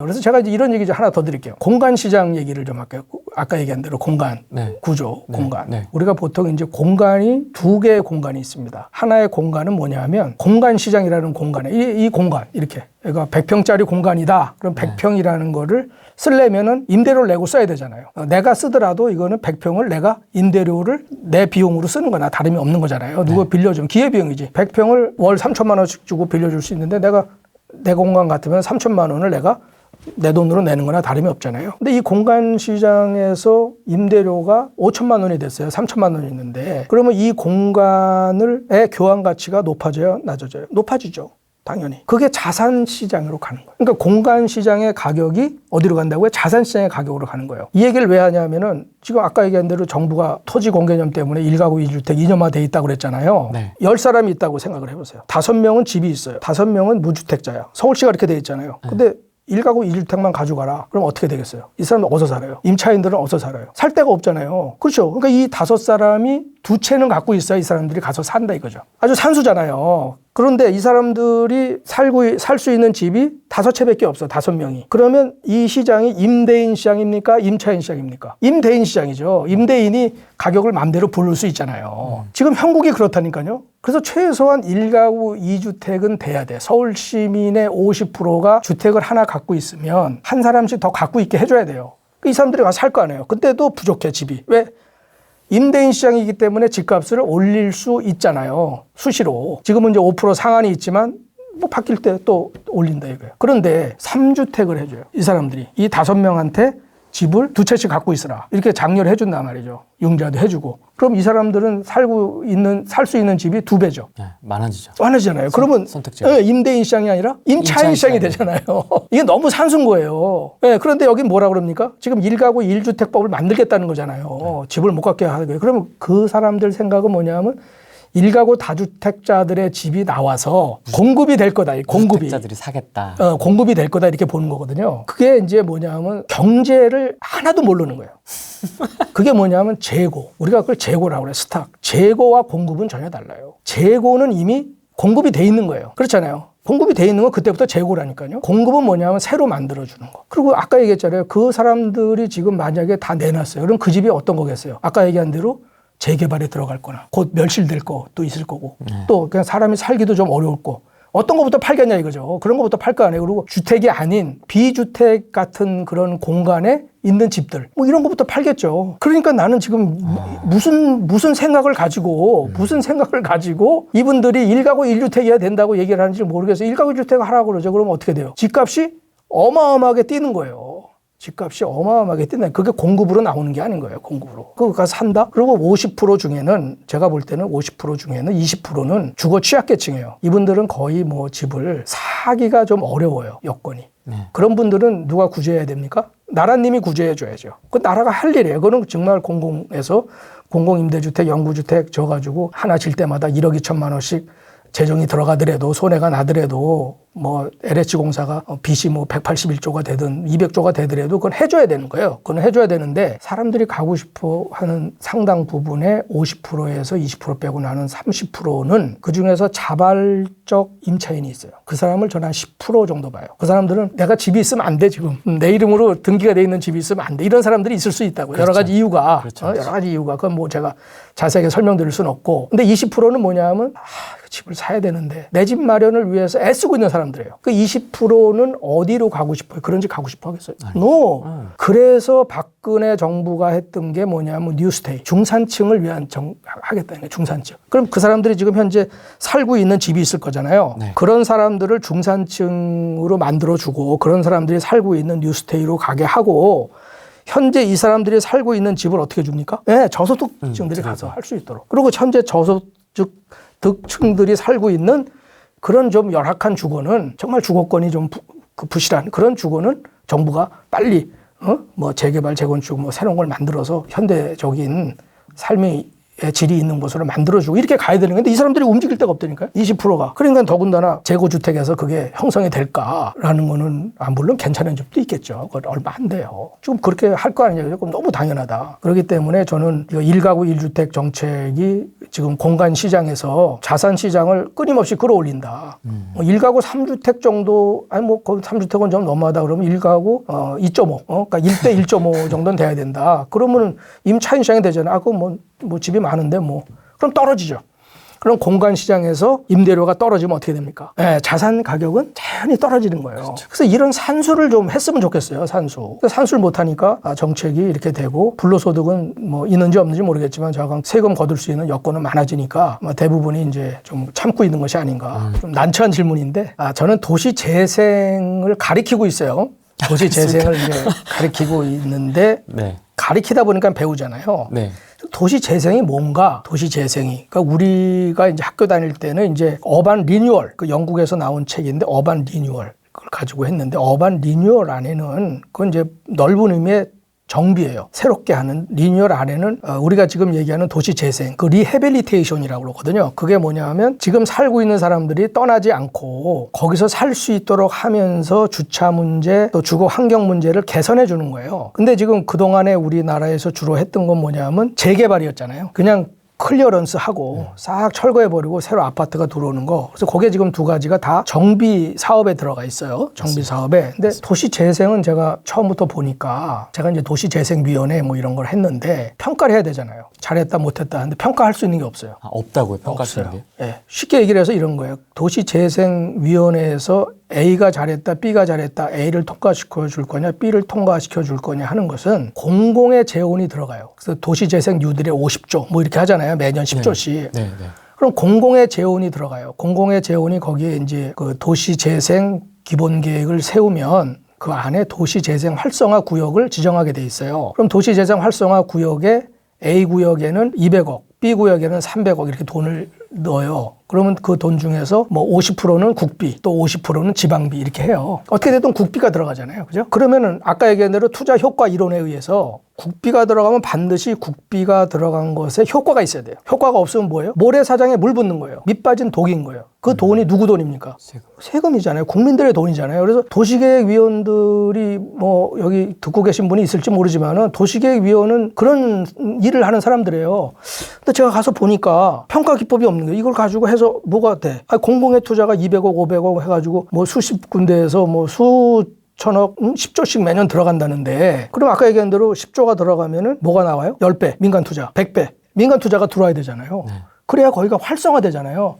그래서 제가 이제 이런 얘기 좀 하나 더 드릴게요. 공간 시장 얘기를 좀 할게요. 아까 얘기한 대로 공간, 네. 구조, 네, 공간. 네. 우리가 보통 이제 공간이 두 개의 공간이 있습니다. 하나의 공간은 뭐냐면 공간 시장이라는 공간에 이, 이 공간 이렇게 그러니까 100평짜리 공간이다. 그럼 네. 100평이라는 거를 쓰려면은 임대료를 내고 써야 되잖아요. 어, 내가 쓰더라도 이거는 100평을 내가 임대료를 내 비용으로 쓰는 거나 다름이 없는 거잖아요. 누가 네. 빌려주면 기회 비용이지. 100평을 월 3천만 원씩 주고 빌려줄 수 있는데 내가 내 공간 같으면 3천만 원을 내가 내 돈으로 내는 거나 다름이 없잖아요. 근데 이 공간 시장에서 임대료가 5천만 원이 됐어요. 3천만 원이 있는데 그러면 이 공간을 의 교환 가치가 높아져요, 낮아져요? 높아지죠. 당연히. 그게 자산 시장으로 가는 거예요. 그러니까 공간 시장의 가격이 어디로 간다고요? 자산 시장의 가격으로 가는 거예요. 이 얘기를 왜 하냐면은 지금 아까 얘기한 대로 정부가 토지 공개념 때문에 일가구 이주택 2년화돼 있다고 그랬잖아요. 네. 열 사람이 있다고 생각을 해 보세요. 다섯 명은 집이 있어요. 다섯 명은 무주택자야. 서울시가 이렇게 돼 있잖아요. 근데 일가구이주택만 가져가라. 그럼 어떻게 되겠어요? 이 사람들 어디서 살아요? 임차인들은 어디서 살아요? 살 데가 없잖아요. 그렇죠. 그러니까 이 다섯 사람이 두 채는 갖고 있어야 이 사람들이 가서 산다 이거죠. 아주 산수잖아요. 그런데 이 사람들이 살고 살 수 있는 집이 다섯 채밖에 없어. 다섯 명이. 그러면 이 시장이 임대인 시장입니까? 임차인 시장입니까? 임대인 시장이죠. 임대인이 가격을 마음대로 부를 수 있잖아요. 지금 형국이 그렇다니까요. 그래서 최소한 일가구이주택은 돼야 돼. 서울 시민의 50%가 주택을 하나 갖고 있으면 한 사람씩 더 갖고 있게 해줘야 돼요. 이 사람들이 가서 살 거 아니에요. 근데도 부족해, 집이. 왜? 임대인 시장이기 때문에 집값을 올릴 수 있잖아요. 수시로. 지금은 이제 5% 상한이 있지만 뭐 바뀔 때 또 올린다 이거예요. 그런데 3주택을 해줘요. 이 사람들이. 이 다섯 명한테 집을 두 채씩 갖고 있으라. 이렇게 장려를 해준단 말이죠. 융자도 해주고. 그럼 이 사람들은 살고 있는, 살 수 있는 집이 두 배죠. 네, 많아지죠. 많아지잖아요. 그러면 선택지가. 예, 임대인 시장이 아니라 임차인 임차인 시장이 시장이 되잖아요. 이게 너무 산수인 거예요. 예, 그런데 여긴 뭐라 그럽니까? 지금 일가구 일주택법을 만들겠다는 거잖아요. 집을 못 갖게 하는 거예요. 그러면 그 사람들 생각은 뭐냐면 일가구 다주택자들의 집이 나와서 공급이 될 거다. 이 공급이. 주택자들이 사겠다. 어, 공급이 될 거다 이렇게 보는 거거든요. 그게 이제 뭐냐면 경제를 하나도 모르는 거예요. 그게 뭐냐면 재고. 우리가 그걸 재고라고 그래요. 스탁. 재고와 공급은 전혀 달라요. 재고는 이미 공급이 돼 있는 거예요. 그렇잖아요. 공급이 돼 있는 건 그때부터 재고라니까요. 공급은 뭐냐면 새로 만들어주는 거. 그리고 아까 얘기했잖아요. 그 사람들이 지금 만약에 다 내놨어요. 그럼 그 집이 어떤 거겠어요? 아까 얘기한 대로 재개발에 들어갈 거나 곧 멸실될 것도 있을 거고 또 그냥 사람이 살기도 좀 어려울 거. 어떤 것부터 팔겠냐 이거죠. 그런 것부터 팔 거 아니에요. 그리고 주택이 아닌 비주택 같은 그런 공간에 있는 집들 뭐 이런 것부터 팔겠죠. 그러니까 나는 지금 무슨 무슨 생각을 가지고 무슨 생각을 가지고 이분들이 일가구 일주택이어야 된다고 얘기를 하는지 모르겠어요. 일가구일주택을 하라고 그러죠. 그러면 어떻게 돼요? 집값이 어마어마하게 뛰는 거예요. 집값이 어마어마하게 뛴다. 그게 공급으로 나오는 게 아닌 거예요. 공급으로. 그거 산다? 그리고 50% 중에는 제가 볼 때는 50% 중에는 20%는 주거 취약계층이에요. 이분들은 거의 뭐 집을 사기가 좀 어려워요. 여건이. 네. 그런 분들은 누가 구제해야 됩니까? 나라님이 구제해 줘야죠. 그 나라가 할 일이에요. 그거는 정말 공공에서 공공임대주택, 영구주택 져가지고 하나 질 때마다 1억 2천만 원씩 재정이 들어가더라도 손해가 나더라도 뭐 LH 공사가 빚이 뭐 181조가 되든 200조가 되더라도 그건 해줘야 되는 거예요. 그건 해줘야 되는데 사람들이 가고 싶어 하는 상당 부분의 50%에서 20% 빼고 나는 30%는 그 중에서 자발적 임차인이 있어요. 그 사람을 저는 한 10% 정도 봐요. 그 사람들은 내가 집이 있으면 안 돼 지금 내 이름으로 등기가 돼 있는 집이 있으면 안 돼. 이런 사람들이 있을 수 있다고 요 여러 가지 이유가 그렇죠, 어, 여러 가지 이유가 그건 뭐 제가 자세하게 설명드릴 수는 없고 근데 20%는 뭐냐면 아, 그 집을 사야 되는데 내 집 마련을 위해서 애쓰고 있는 사람들이에요. 그 20%는 어디로 가고 싶어요? 그런 집 가고 싶어 하겠어요? 노. 그래서 박근혜 정부가 했던 게 뭐냐면 뉴스테이 중산층을 위한 정 하겠다는 거예요. 중산층. 그럼 그 사람들이 지금 현재 살고 있는 집이 있을 거잖아요. 네. 그런 사람들을 중산층으로 만들어 주고 그런 사람들이 살고 있는 뉴스테이로 가게 하고 현재 이 사람들이 살고 있는 집을 어떻게 줍니까? 네, 저소득층들이 가서 할 수 있도록. 그리고 현재 저소득 층들이 살고 있는 그런 좀 열악한 주거는 정말 주거권이 좀 부, 그 부실한 그런 주거는 정부가 빨리 어? 뭐 재개발, 재건축 뭐 새로운 걸 만들어서 현대적인 삶이 질이 있는 곳으로 만들어주고 이렇게 가야 되는 건데 이 사람들이 움직일 데가 없다니까요. 20%가. 그러니까 더군다나 재고주택에서 그게 형성이 될까라는 거는 아, 물론 괜찮은 집도 있겠죠. 그건 얼마 안 돼요. 지금 그렇게 할 거 아니에요. 그럼 너무 당연하다. 그렇기 때문에 저는 이거 1가구 1주택 정책이 지금 공간 시장에서 자산 시장을 끊임없이 끌어올린다. 뭐 1가구 3주택 정도 아니 뭐 거기 3주택은 좀 너무하다 그러면 1가구 어, 2.5 어, 그러니까 1대 1.5 정도는 돼야 된다. 그러면은 임 차익 시장이 되잖아. 아, 그럼 뭐, 뭐 집이 많은데 뭐 그럼 떨어지죠. 그럼 공간 시장에서 임대료가 떨어지면 어떻게 됩니까? 예, 자산 가격은 자연히 떨어지는 거예요. 그래서 이런 산수를 좀 했으면 좋겠어요. 산수. 산수를 못 하니까 아, 정책이 이렇게 되고 불로소득은 뭐 있는지 없는지 모르겠지만 저건 세금 거둘 수 있는 여건은 많아지니까 뭐 대부분이 이제 좀 참고 있는 것이 아닌가. 좀 난처한 질문인데 아, 저는 도시 재생을 가리키고 있어요. 도시 재생을 이제 가리키고 있는데 네. 가리키다 보니까 배우잖아요. 네. 도시 재생이 뭔가 도시 재생이. 그러니까 우리가 이제 학교 다닐 때는 이제 어반 리뉴얼 그 영국에서 나온 책인데 어반 리뉴얼 그걸 가지고 했는데 어반 리뉴얼 안에는 그건 이제 넓은 의미의 정비예요. 새롭게 하는 리뉴얼 안에는 어, 우리가 지금 얘기하는 도시 재생, 그 리해빌리테이션이라고 그러거든요. 그게 뭐냐면 지금 살고 있는 사람들이 떠나지 않고 거기서 살 수 있도록 하면서 주차 문제 또 주거 환경 문제를 개선해 주는 거예요. 근데 지금 그동안에 우리나라에서 주로 했던 건 뭐냐면 재개발이었잖아요. 그냥 클리어런스 하고 싹 철거해 버리고 새로 아파트가 들어오는 거. 그래서 거기에 지금 두 가지가 다 정비 사업에 들어가 있어요. 정비 사업에. 근데 도시 재생은 제가 처음부터 보니까 제가 이제 도시 재생 위원회 뭐 이런 걸 했는데 평가를 해야 되잖아요. 잘했다 못했다 하는데 평가할 수 있는 게 없어요. 아, 없다고요, 평가시는 게? 예. 쉽게 얘기를 해서 이런 거예요. 도시 재생 위원회에서 A가 잘했다, B가 잘했다, A를 통과시켜 줄 거냐, B를 통과시켜 줄 거냐 하는 것은 공공의 재원이 들어가요. 그래서 도시재생 뉴딜에 50조 뭐 이렇게 하잖아요. 매년 10조씩. 네, 네. 그럼 공공의 재원이 들어가요. 공공의 재원이 거기에 이제 그 도시재생 기본 계획을 세우면 그 안에 도시재생 활성화 구역을 지정하게 돼 있어요. 그럼 도시재생 활성화 구역에 A 구역에는 200억, B 구역에는 300억 이렇게 돈을 넣어요. 그러면 그 돈 중에서 뭐 50%는 국비, 또 50%는 지방비 이렇게 해요. 어떻게 됐든 국비가 들어가잖아요. 그죠? 그러면은 아까 얘기한 대로 투자 효과 이론에 의해서 국비가 들어가면 반드시 국비가 들어간 것에 효과가 있어야 돼요. 효과가 없으면 뭐예요? 모래사장에 물 붓는 거예요. 밑 빠진 독인 거예요. 그 돈이 누구 돈입니까? 세금. 세금 이잖아요. 국민들의 돈이잖아요. 그래서 도시계획위원들이 뭐 여기 듣고 계신 분이 있을지 모르지만은 도시계획위원은 그런 일을 하는 사람들이에요. 근데 제가 가서 보니까 평가 기법이 없는 거예요. 이걸 가지고 해서 뭐가 돼? 아, 공공의 투자가 200억, 500억 해가지고 뭐 수십 군데에서 뭐 수, 천억, 음, 10조씩 매년 들어간다는데, 그럼 아까 얘기한 대로 10조가 들어가면은 뭐가 나와요? 10배, 민간 투자, 100배. 민간 투자가 들어와야 되잖아요. 그래야 거기가 활성화되잖아요.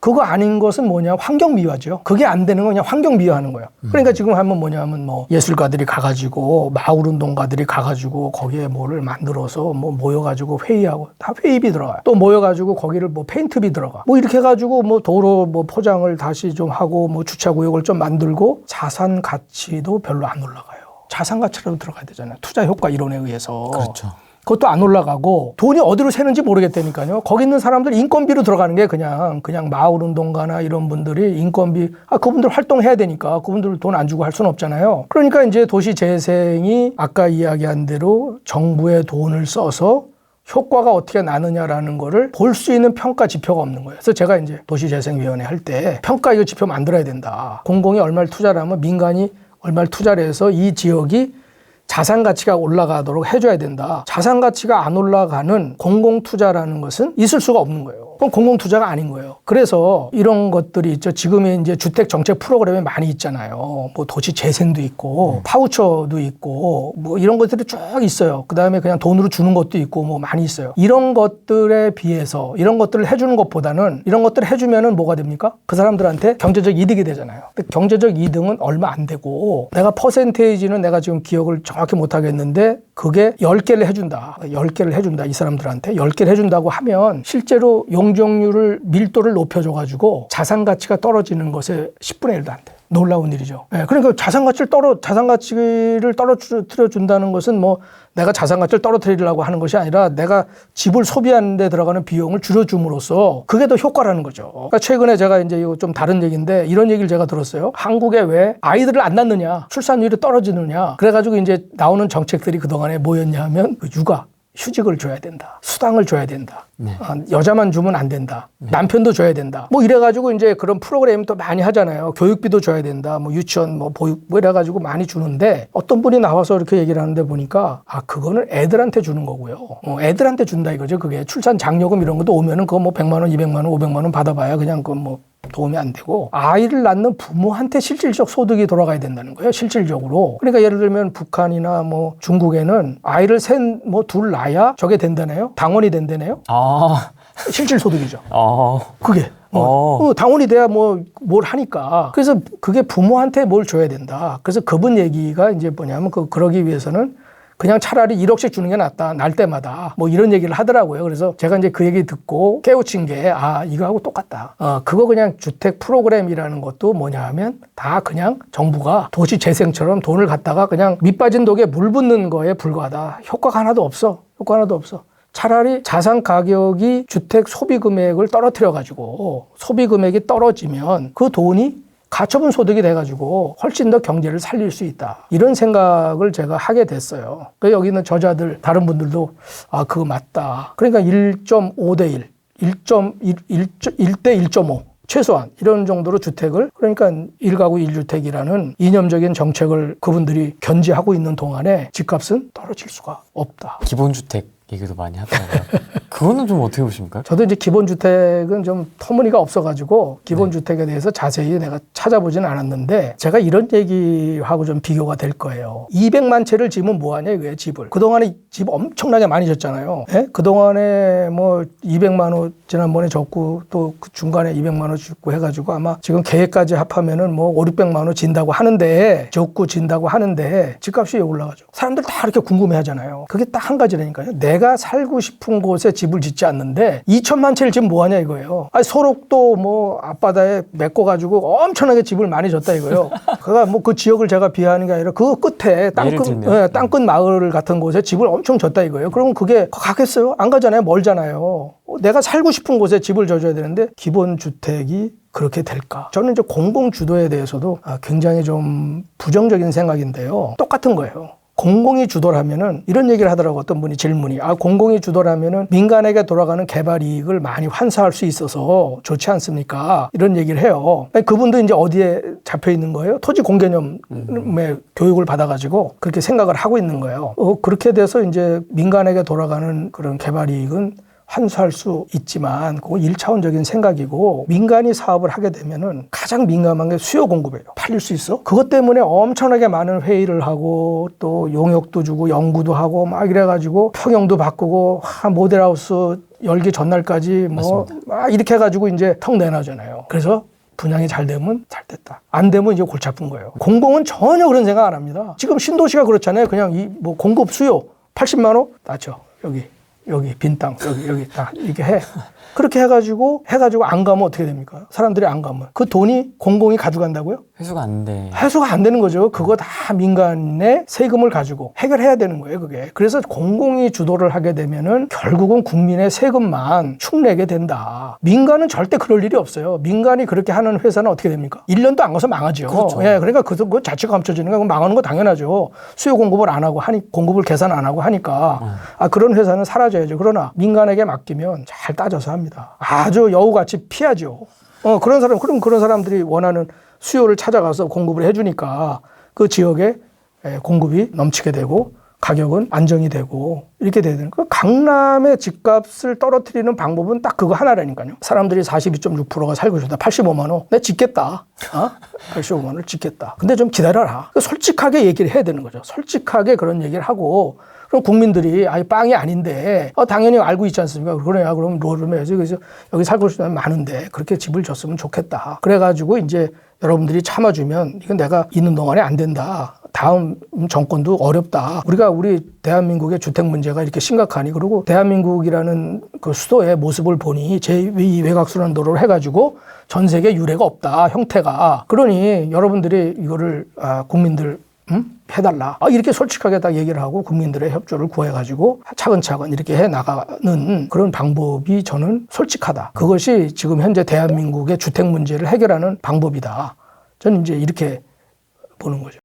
그거 아닌 것은 뭐냐? 환경 미화죠. 그게 안 되는 건 그냥 환경 미화하는 거예요. 그러니까 지금 하면 뭐냐면 뭐 예술가들이 가가지고 마을 운동가들이 가가지고 거기에 뭐를 만들어서 뭐 모여가지고 회의하고 다 회의비 들어가요. 또 모여가지고 거기를 뭐 페인트비 들어가. 뭐 이렇게 해가지고 뭐 도로 뭐 포장을 다시 좀 하고 뭐 주차 구역을 좀 만들고 자산 가치도 별로 안 올라가요. 자산 가치라도 들어가야 되잖아요. 투자 효과 이론에 의해서. 그렇죠. 그것도 안 올라가고 돈이 어디로 새는지 모르겠다니까요. 거기 있는 사람들 인건비로 들어가는 게 그냥 그냥 마을 운동가나 이런 분들이 인건비 아 그분들 활동해야 되니까 그분들 돈 안 주고 할 수는 없잖아요. 그러니까 이제 도시 재생이 아까 이야기한 대로 정부의 돈을 써서 효과가 어떻게 나느냐라는 거를 볼 수 있는 평가 지표가 없는 거예요. 그래서 제가 이제 도시재생위원회 할 때 평가 이거 지표 만들어야 된다. 공공이 얼마를 투자를 하면 민간이 얼마를 투자를 해서 이 지역이 자산 가치가 올라가도록 해줘야 된다. 자산 가치가 안 올라가는 공공 투자라는 것은 있을 수가 없는 거예요. 그건 공공 투자가 아닌 거예요. 그래서 이런 것들이 있죠. 지금의 이제 주택 정책 프로그램이 많이 있잖아요. 뭐 도시 재생도 있고 파우처도 있고 뭐 이런 것들이 쭉 있어요. 그 다음에 그냥 돈으로 주는 것도 있고 뭐 많이 있어요. 이런 것들에 비해서 이런 것들을 해주는 것보다는 이런 것들을 해주면은 뭐가 됩니까? 그 사람들한테 경제적 이득이 되잖아요. 경제적 이득은 얼마 안 되고 내가 퍼센테이지는 내가 지금 기억을 정확히 못 하겠는데 그게 10개를 해준다. 10개를 해준다. 이 사람들한테 10개를 해준다고 하면 실제로 용 적률을 밀도를 높여줘가지고 자산 가치가 떨어지는 것에 10분의 1도 안 돼요. 놀라운 일이죠. 예, 그러니까 자산 가치를 떨어 자산 가치를 떨어뜨려 준다는 것은 뭐 내가 자산 가치를 떨어뜨리려고 하는 것이 아니라 내가 집을 소비하는 데 들어가는 비용을 줄여줌으로써 그게 더 효과라는 거죠. 그러니까 최근에 제가 이제 이거 좀 다른 얘기인데 이런 얘기를 제가 들었어요. 한국에 왜 아이들을 안 낳느냐, 출산율이 떨어지느냐. 그래가지고 이제 나오는 정책들이 그 동안에 뭐였냐 하면 그 육아. 휴직을 줘야 된다. 수당을 줘야 된다. 네. 아, 여자만 주면 안 된다. 남편도 줘야 된다. 뭐 이래가지고 이제 그런 프로그램 또 많이 하잖아요. 교육비도 줘야 된다. 뭐 유치원, 뭐 보육, 뭐 이래가지고 많이 주는데 어떤 분이 나와서 이렇게 얘기를 하는데 보니까 아, 그거는 애들한테 주는 거고요. 어, 애들한테 준다 이거죠. 그게 출산 장려금 이런 것도 오면은 그거 뭐 100만 원, 200만 원, 500만 원 받아봐야 그냥 그건 뭐 도움이 안 되고 아이를 낳는 부모한테 실질적 소득이 돌아가야 된다는 거예요. 실질적으로. 그러니까 예를 들면 북한이나 뭐 중국에는 아이를 셋 뭐 둘 낳아야 저게 된다네요. 당원이 된다네요. 아, 실질 소득이죠. 어, 그게. 뭐, 어. 어, 당원이 돼야 뭐 뭘 하니까. 그래서 그게 부모한테 뭘 줘야 된다. 그래서 그분 얘기가 이제 뭐냐면 그 그러기 위해서는 그냥 차라리 1억씩 주는 게 낫다. 날 때마다. 뭐 이런 얘기를 하더라고요. 그래서 제가 이제 그 얘기 듣고 깨우친 게 아, 이거하고 똑같다. 어, 그거 그냥 주택 프로그램이라는 것도 뭐냐 하면 다 그냥 정부가 도시 재생처럼 돈을 갖다가 그냥 밑 빠진 독에 물 붓는 거에 불과하다. 효과가 하나도 없어. 효과 하나도 없어. 차라리 자산 가격이 주택 소비 금액을 떨어뜨려 가지고 소비 금액이 떨어지면 그 돈이 가처분 소득이 돼가지고 훨씬 더 경제를 살릴 수 있다. 이런 생각을 제가 하게 됐어요. 그 여기 있는 저자들, 다른 분들도 아, 그거 맞다. 그러니까 1.5대 1, 1.1대 1.5. 최소한 이런 정도로 주택을 그러니까 1가구 1주택이라는 이념적인 정책을 그분들이 견지하고 있는 동안에 집값은 떨어질 수가 없다. 기본주택 얘기도 많이 하더라고요. 그거는 좀 어떻게 보십니까? 저도 이제 기본주택은 좀 터무니가 없어가지고 기본주택에 대해서 자세히 내가 찾아보진 않았는데 제가 이런 얘기하고 좀 비교가 될 거예요. 200만 채를 지으면 뭐하냐 이거예요 집을. 그동안에 집 엄청나게 많이 졌잖아요. 예? 그동안에 뭐 200만 원 지난번에 졌고 또 그 중간에 200만 원 짓고 해가지고 아마 지금 계획까지 합하면은 뭐 5, 600만 원 진다고 하는데 졌고 진다고 하는데 집값이 왜 올라가죠. 사람들 다 이렇게 궁금해 하잖아요. 그게 딱 한 가지라니까요. 내가 살고 싶은 곳에 집을 짓지 않는데 2천만 채를 지금 뭐하냐 이거예요. 아니 소록도 뭐 앞바다에 메꿔가지고 엄청나게 집을 많이 졌다 이거예요. 그가 뭐 그 지역을 제가 비하하는 게 아니라 그 끝에 땅끝. 예, 땅끝 마을 같은 곳에 집을 엄청 졌다 이거예요. 그러면 그게 가겠어요? 안 가잖아요. 멀잖아요. 어, 내가 살고 싶은 곳에 집을 져줘야 되는데 기본 주택이 그렇게 될까? 저는 이제 공공 주도에 대해서도 아, 굉장히 좀 부정적인 생각인데요. 똑같은 거예요. 공공이 주도라면은 이런 얘기를 하더라고 어떤 분이 질문이. 아 공공이 주도라면은 민간에게 돌아가는 개발 이익을 많이 환수할 수 있어서 좋지 않습니까? 이런 얘기를 해요. 그분도 이제 어디에 잡혀 있는 거예요? 토지 공개념의 교육을 받아가지고 그렇게 생각을 하고 있는 거예요. 어, 그렇게 돼서 이제 민간에게 돌아가는 그런 개발 이익은 환수할 수 있지만 그건 일차원적인 생각이고 민간이 사업을 하게 되면은 가장 민감한 게 수요 공급이에요. 팔릴 수 있어? 그것 때문에 엄청나게 많은 회의를 하고 또 용역도 주고 연구도 하고 막 이래가지고 평형도 바꾸고 하, 모델하우스 열기 전날까지 뭐 막 이렇게 해가지고 이제 턱 내놔잖아요. 그래서 분양이 잘 되면 잘 됐다. 안 되면 이제 골치 아픈 거예요. 공공은 전혀 그런 생각 안 합니다. 지금 신도시가 그렇잖아요. 그냥 이 뭐 공급 수요 80만 원 낮죠. 여기 여기 빈 땅 여기 여기 다 이렇게 해. 그렇게 해가지고 해가지고 안 가면 어떻게 됩니까? 사람들이 안 가면 그 돈이 공공이 가져간다고요? 회수가 안 돼. 해소가 안 되는 거죠. 그거 다 민간의 세금을 가지고 해결해야 되는 거예요, 그게. 그래서 공공이 주도를 하게 되면은 결국은 국민의 세금만 축내게 된다. 민간은 절대 그럴 일이 없어요. 민간이 그렇게 하는 회사는 어떻게 됩니까? 1년도 안 가서 망하죠. 그렇죠. 예, 그러니까 그, 그 자체가 감춰지는 거 망하는 거 당연하죠. 수요 공급을 안 하고 하니, 공급을 계산 안 하고 하니까. 아, 그런 회사는 사라 져야죠. 그러나 민간에게 맡기면 잘 따져서 합니다. 아주 여우같이 피하죠. 어, 그런 사람, 그럼 그런 사람들이 원하는 수요를 찾아가서 공급을 해주니까 그 지역에 에, 공급이 넘치게 되고 가격은 안정이 되고 이렇게 되는 그 강남의 집값을 떨어뜨리는 방법은 딱 그거 하나라니까요. 사람들이 42.6%가 살고 싶다. 85만 원. 내 짓겠다. 어? 85만 원을 짓겠다. 근데 좀 기다려라. 그 솔직하게 얘기를 해야 되는 거죠. 솔직하게 그런 얘기를 하고 그럼 국민들이 아예 빵이 아닌데 어, 당연히 알고 있지 않습니까? 그러냐 그럼 롤을 해야지. 그래서 여기 살고 싶으면 많은데 그렇게 집을 줬으면 좋겠다. 그래가지고 이제 여러분들이 참아주면 이건 내가 있는 동안에 안 된다. 다음 정권도 어렵다. 우리가 우리 대한민국의 주택 문제가 이렇게 심각하니 그리고 대한민국이라는 그 수도의 모습을 보니 제2 외곽순환 도로를 해가지고 전 세계 유례가 없다. 형태가. 그러니 여러분들이 이거를 아, 국민들 음? 해달라. 아, 이렇게 솔직하게 딱 얘기를 하고 국민들의 협조를 구해가지고 차근차근 이렇게 해 나가는 그런 방법이 저는 솔직하다. 그것이 지금 현재 대한민국의 주택 문제를 해결하는 방법이다. 저는 이제 이렇게 보는 거죠.